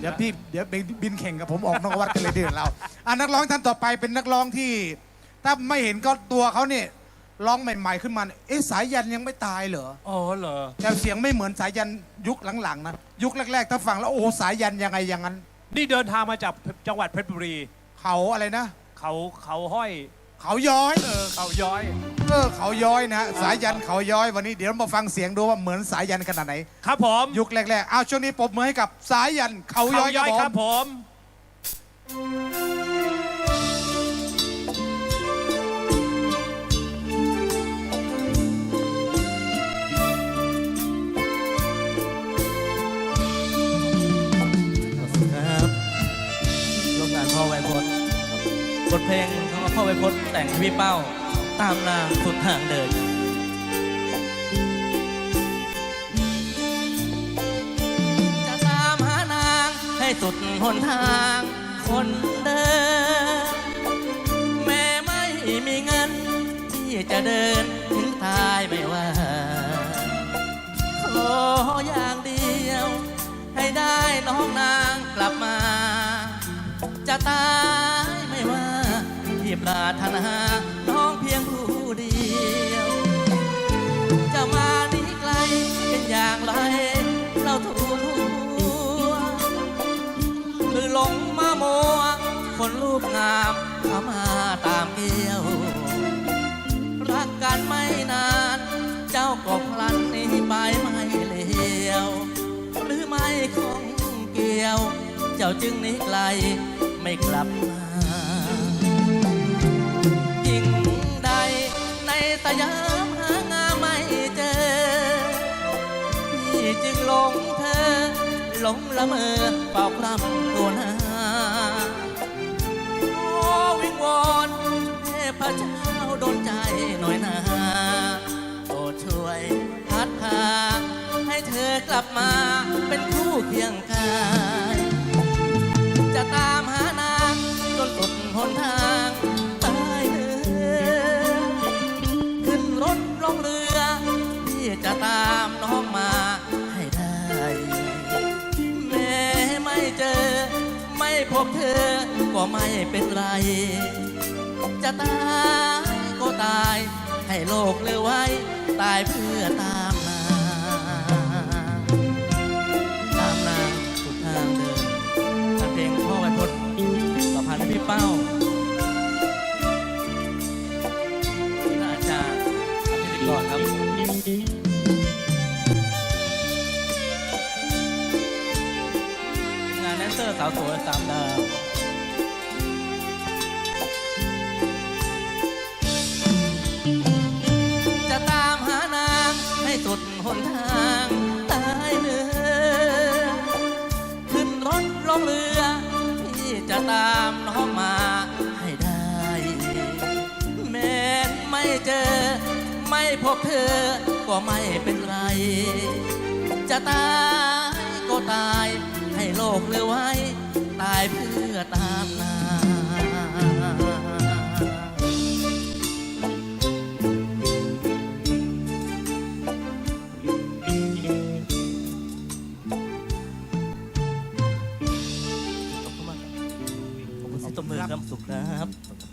เดี๋ยวพี่เดี๋ยวไปบินแข่งกับผมออกนอกวัดกันเลยเดือนเราอะนักร้องท่านต่อไปเป็นนักร้องที่ ถ้าไม่เห็นก็ตัวเขาเนี่ยร้องใหม่ ๆ ขึ้นมาเนี่ยเอ๊ะสายยันยังไม่ตายเหรอ อ๋อเหรอ แต่เสียงไม่เหมือนสายยันยุคหลังๆนะยุคแรกๆถ้าฟังแล้วโอ้โหสายยันยังไงอย่างนั้น นี่เดินทางมาจากจังหวัดเพชรบุรี เขาอะไรนะ เขาเขาห้อย เขาย้อยเออเขาย้อยเออเขาย้อยนะฮะสายยันเขาย้อยวันนี้เดี๋ยวมาฟังเสียงดูว่าเหมือนสายยันขนาดไหน ครับผมยุคแรกๆเอาช่วงนี้ปรบมือให้กับสายยันเขาย้เขาอยย้อยคครัรับบผม พ่อไวยพจน์แต่งให้พี่เป้า ตามนางสุดทางเดิน จะตามหานางให้สุดหนทางคนเดิน แม่ไม่มีเงิน ที่จะเดินถึงตายไม่ว่า ขออย่างเดียว ให้ได้น้องนางกลับมา จะตาม ปรารถนาน้องเพียงผู้เดียว จะมานี้ไกลเป็นอย่างไร เราทูลหัวหรือหลงมาโมคนรูปงามเข้ามาตามเกี่ยว รักกันไม่นาน เจ้าก็พลันนี้ไปไม่เลี้ยว หรือไม่คงเกี่ยว เจ้าจึงหนีไกลไม่กลับมา ลงเธอหลงละเมอเฝ้าคลำตัวหน้าโอ้วิงวอนเทพเจ้าโดนใจหน่อยนะโปรดช่วยพัดพา ให้เธอกลับมาเป็นคู่เคียงกายจะตามหานางจนสุดหนทางตายเดินขึ้นรถลงเรือที่จะตาม ไม่พบเธอก็ไม่เป็นไร จะตายก็ตาย ให้โลกเลือไว้ ตายเพื่อตาม นเซอร์สาวสวยสามดาวจะตามหานางให้สุดหนทางตายเนื้อขึ้นรถลงเรือ ที่จะตามน้องมาให้ได้ แม้นไม่เจอ ไม่พบเธอก็ไม่เป็นไร จะตาม นาขอบคุณมาขอบคุณที่ตบมือครับสุขครับ